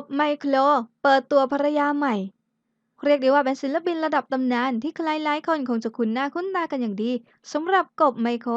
บไมโครเปิดตัวภรรยาใหม่ เรียกได้ว่าเป็นศิลปินระดับตำนานที่ใครหลายคนคงจะคุ้นหน้าคุ้นตากันอย่างดีสำหรับกบไมโคร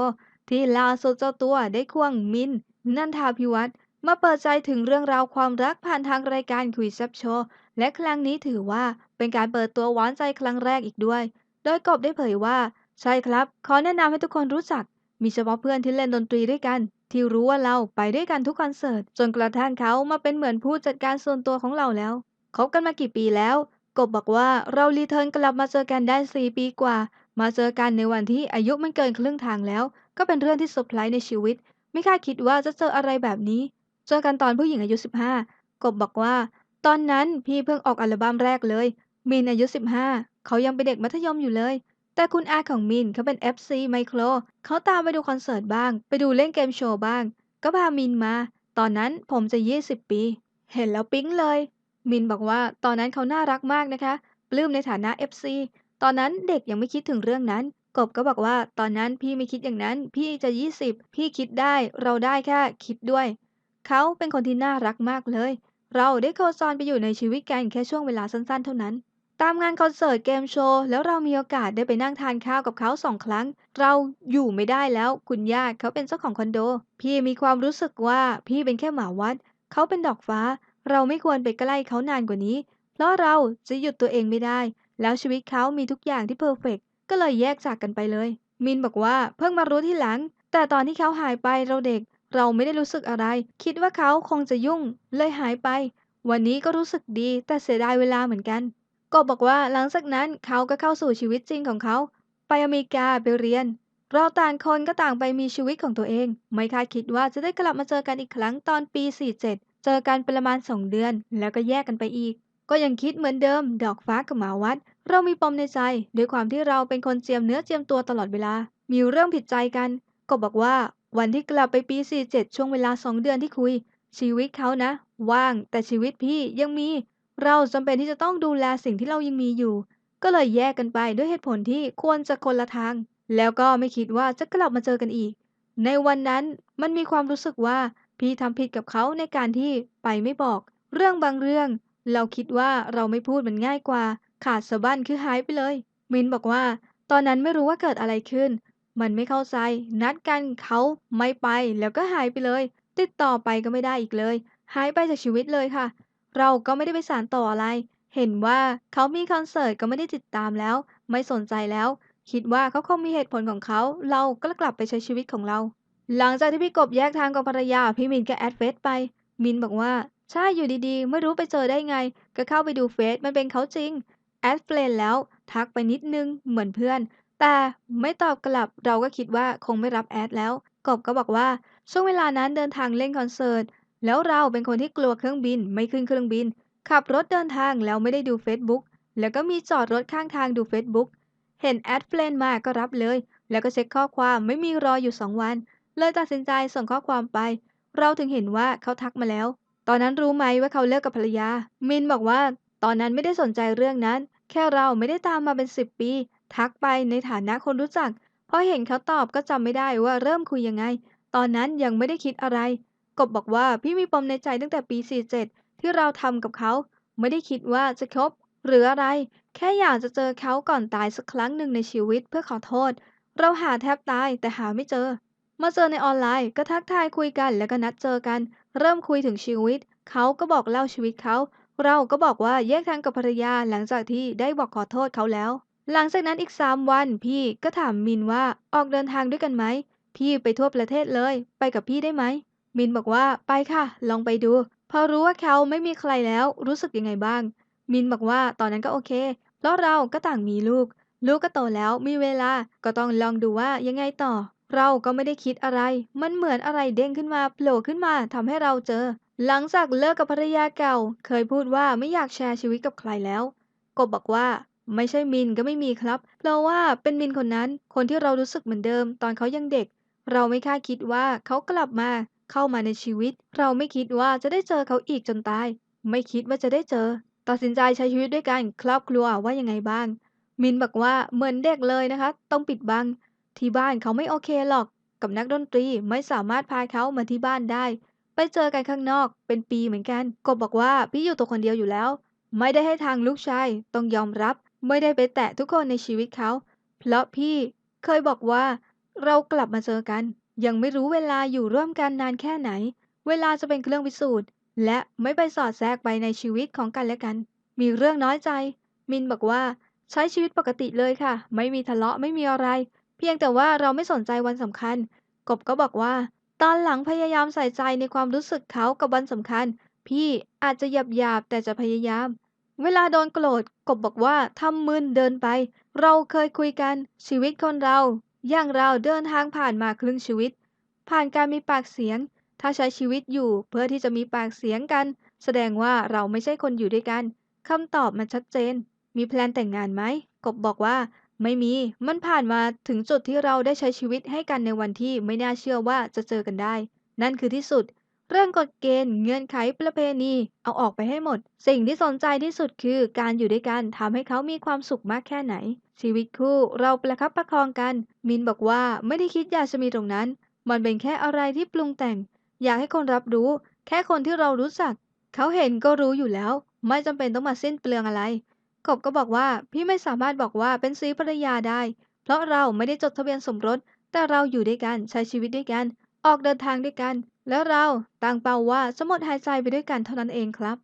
ที่ล่าสุดเจ้าตัวได้ควงมินนันทาพิวัตรมาเปิดใจถึงเรื่องราวความรักผ่านทางรายการคุยแซบโชว์และครั้งนี้ถือว่าเป็นการเปิดตัวหวานใจครั้งแรกอีกด้วย โดยกบได้เผยว่า ใช่ครับ ขอแนะนำให้ทุกคนรู้จัก มีเฉพาะเพื่อนที่เล่นดนตรีด้วยกัน ที่รู้ว่าเราไปด้วยกันทุกคอนเสิร์ตจนกระทั่งเขามาเป็นเหมือนผู้จัดการส่วนตัวของเราแล้วคบกันมากี่ปีแล้ว กบบอกว่าเรารีเทิร์นกลับมาเจอกันได้4ปีกว่า มาเจอกันในวันที่อายุมันเกินครึ่งทางแล้ว ก็เป็นเรื่องที่เซอร์ไพรส์ในชีวิต ไม่คาดคิดว่าจะเจออะไรแบบนี้ เจอกันตอนผู้หญิงอายุ 15 กบบอกว่า ตอนนั้นพี่เพิ่งออกอัลบั้มแรกเลย มินอายุ 15 เขายังเป็นเด็กมัธยมอยู่เลย แต่คุณอาของมินเขาเป็น FC ไมโครเขาตามไปดูคอนเสิร์ตบ้าง ไปดูเล่นเกมโชว์บ้าง ก็พามินมา ตอนนั้นผมจะ 20 ปี เห็นแล้วปิ๊งเลย มินบอกว่าตอนนั้นเขาน่ารักมากนะคะปลื้มในฐานะ FC ตอนนั้นเด็กยังไม่คิดถึงเรื่องนั้น กบก็บอกว่าตอนนั้นพี่ไม่คิดอย่างนั้น พี่จะ 20 พี่คิดได้ เราได้แค่คิดด้วย เขาเป็นคนที่น่ารักมากเลย เราได้โคจรไปอยู่ในชีวิตกันแค่ช่วงเวลาสั้นๆ เท่านั้น ตามงานคอนเสิร์ตเกมโชว์ แล้วเรามีโอกาสได้ไปนั่งทานข้าวกับเขาสองครั้ง เราอยู่ไม่ได้แล้วคุณญาเขาเป็นเจ้าของคอนโด พี่มีความรู้สึกว่าพี่เป็นแค่หมาวัด เขาเป็นดอกฟ้า เราไม่ควรไปใกล้เขานานกว่านี้ เพราะเราจะหยุดตัวเองไม่ได้ แล้วชีวิตเขามีทุกอย่างที่เพอร์เฟกก็เลยแยกจากกันไปเลย มินบอกว่าเพิ่งมารู้ที่หลัง แต่ตอนที่เขาหายไปเราเด็ก เราไม่ได้รู้สึกอะไร คิดว่าเขาคงจะยุ่ง เลยหายไป วันนี้ก็รู้สึกดี แต่เสียดายเวลาเหมือนกัน ก็บอกว่าหลังจากนั้นเขาก็เข้าสู่ชีวิตจริงของเขา ไปอเมริกาไปเรียน เราต่างคนก็ต่างไปมีชีวิตของตัวเอง ไม่คาดคิดว่าจะได้กลับมาเจอกันอีกครั้งตอนปี 47 เจอกันประมาณ 2 เดือน แล้วก็แยกกันไปอีก ก็ยังคิดเหมือนเดิม ดอกฟ้ากับหมาวัด เรามีปมในใจ ด้วยความที่เราเป็นคนเจียมเนื้อเจียมตัวตลอดเวลา มีเรื่องผิดใจกัน ก็บอกว่าวันที่กลับไปปี 47 ช่วงเวลา 2 เดือนที่คุย ชีวิตเขานะ ว่างแต่ชีวิตพี่ยังมี เราจำเป็นที่จะต้องดูแลสิ่งที่เรายังมีอยู่ ก็เลยแยกกันไปด้วยเหตุผลที่ควรจะคนละทาง แล้วก็ไม่คิดว่าจะกลับมาเจอกันอีก ในวันนั้นมันมีความรู้สึกว่าพี่ทำผิดกับเขาในการที่ไปไม่บอก เรื่องบางเรื่อง เราคิดว่าเราไม่พูดมันง่ายกว่า ขาดสะบั้นคือหายไปเลย มินบอกว่า ตอนนั้นไม่รู้ว่าเกิดอะไรขึ้น มันไม่เข้าใจ นัดกันเขาไม่ไปแล้วก็หายไปเลย ติดต่อไปก็ไม่ได้อีกเลย หายไปจากชีวิตเลยค่ะ เราก็ไม่ได้ไปสานต่ออะไร เห็นว่าเขามีคอนเสิร์ตก็ไม่ได้ติดตามแล้ว ไม่สนใจแล้ว คิดว่าเขาคงมีเหตุผลของเขา เราก็กลับไปใช้ชีวิตของเรา หลังจากที่พี่กบแยกทางกับภรรยา พี่มินก็แอดเฟซไป มินบอกว่าใช่อยู่ดีๆ ไม่รู้ไปเจอได้ไง ก็เข้าไปดูเฟซมันเป็นเขาจริง แอดเฟรนแล้วทักไปนิดนึงเหมือนเพื่อน แต่ไม่ตอบกลับเราก็คิดว่าคงไม่รับแอดแล้ว กบก็บอกว่าช่วงเวลานั้นเดินทางเล่นคอนเสิร์ต แล้วเราเป็นคนที่กลัวเครื่องบินไม่ขึ้นเครื่องบิน ขับรถเดินทางแล้วไม่ได้ดู Facebook แล้วก็มีจอดรถข้างทางดู Facebook เห็นแอดเฟรนมาก็รับเลย แล้วก็เช็คข้อความไม่มีรออยู่ 2 วัน เลยตัดสินใจส่งข้อความไป เราถึงเห็นว่าเขาทักมาแล้ว ตอนนั้นรู้ไหมว่าเขาเลิกกับภรรยา มินบอกว่า ตอนนั้นไม่ได้สนใจเรื่องนั้น แค่เราไม่ได้ตามมาเป็น 10 ปี ทักไปในฐานะคนรู้จักพอเห็นเขาตอบก็จำไม่ได้ว่าเริ่มคุยยังไง ตอนนั้นยังไม่ได้คิดอะไร กบบอกว่าพี่มีปมในใจตั้งแต่ปี 47 ที่เราทำกับเขา ไม่ได้คิดว่าจะคบหรืออะไร แค่อยากจะเจอเขาก่อนตายสักครั้งหนึ่งในชีวิตเพื่อขอโทษ เราหาแทบตายแต่หาไม่เจอ มาเจอในออนไลน์ก็ทักทายคุยกันแล้วก็นัดเจอกัน เริ่มคุยถึงชีวิต เขาก็บอกเล่าชีวิตเขา เราก็บอกว่าแยกทางกับภรรยาหลังจากที่ได้บอกขอโทษเขาแล้ว หลังจากนั้นอีก 3 วันพี่ก็ถามมินว่าออกเดินทางด้วยกันไหมพี่ไปทั่วประเทศเลย ไปกับพี่ได้ไหม มินบอกว่าไปค่ะ ลองไปดู พอรู้ว่าเขาไม่มีใครแล้วรู้สึกยังไงบ้าง มินบอกว่าตอนนั้นก็โอเคเพราะเราก็ต่างมีลูก ลูกก็โตแล้วมีเวลาก็ต้องลองดูว่ายังไงต่อ เราก็ไม่ได้คิดอะไร มันเหมือนอะไรเด้งขึ้นมาโผล่ขึ้นมาทำให้เราเจอ หลังจากเลิกกับภรรยาเก่า เคยพูดว่าไม่อยากแชร์ชีวิตกับใครแล้วกบบอกว่าไม่ใช่มินก็ไม่มีครับเพราะว่าเป็นมินคนนั้น คนที่เรารู้สึกเหมือนเดิม ตอนเขายังเด็ก เราไม่คาดคิดว่าเขากลับมา เข้ามาในชีวิต เราไม่คิดว่าจะได้เจอเขาอีกจนตาย ไม่คิดว่าจะได้เจอ ตัดสินใจใช้ชีวิตด้วยกันครอบครัวว่ายังไงบ้าง มินบอกว่าเหมือนเด็กเลยนะคะ ต้องปิดบัง ที่บ้านเขาไม่โอเคหรอก กับนักดนตรีไม่สามารถพาเขามาที่บ้านได้ ไปเจอกันข้างนอกเป็นปีเหมือนกันกบบอกว่าพี่อยู่ตัวคนเดียวอยู่แล้ว ไม่ได้ให้ทางลูกชายต้องยอมรับ ไม่ได้ไปแตะทุกคนในชีวิตเขาเพราะพี่เคยบอกว่าเรากลับมาเจอกัน ยังไม่รู้เวลาอยู่ร่วมกันนานแค่ไหน เวลาจะเป็นเครื่องพิสูจน์ และไม่ไปสอดแทรกไปในชีวิตของกันและกัน มีเรื่องน้อยใจ มินบอกว่าใช้ชีวิตปกติเลยค่ะ ไม่มีทะเลาะไม่มีอะไร เพียงแต่ว่าเราไม่สนใจวันสำคัญ กบก็บอกว่า ตอนหลังพยายามใส่ใจในความรู้สึกเขากับวันสำคัญ พี่อาจจะหยาบหยาบๆแต่จะพยายาม เวลาโดนโกรธกบบอกว่าทำมึนเดินไป เราเคยคุยกันชีวิตคนเรา อย่างเราเดินทางผ่านมาครึ่งชีวิต ผ่านการมีปากเสียง ถ้าใช้ชีวิตอยู่เพื่อที่จะมีปากเสียงกัน แสดงว่าเราไม่ใช่คนอยู่ด้วยกันคำตอบมันชัดเจน มีแพลนแต่งงานไหมกบบอกว่า ไม่มี มันผ่านมาถึงจุดที่เราได้ใช้ชีวิตให้กันในวันที่ไม่น่าเชื่อว่าจะเจอกันได้ นั่นคือที่สุด เรื่องกฎเกณฑ์เงื่อนไขประเพณี เอาออกไปให้หมด สิ่งที่สนใจที่สุดคือการอยู่ด้วยกันทำให้เขามีความสุขมากแค่ไหน ชีวิตคู่เราประคับประคองกัน มินบอกว่าไม่ได้คิดอยากจะมีตรงนั้น มันเป็นแค่อะไรที่ปรุงแต่ง อยากให้คนรับรู้ แค่คนที่เรารู้จัก เขาเห็นก็รู้อยู่แล้ว ไม่จำเป็นต้องมาสิ้นเปลืองอะไร กบก็บอกว่าพี่ไม่สามารถบอกว่าเป็นสีภรรยาได้ เพราะเราไม่ได้จดทะเบียนสมรส แต่เราอยู่ด้วยกันใช้ชีวิตด้วยกัน ออกเดินทางด้วยกัน แล้วเราต่างเป้าว่าจะหมดหายใจไปด้วยกันเท่านั้นเองครับ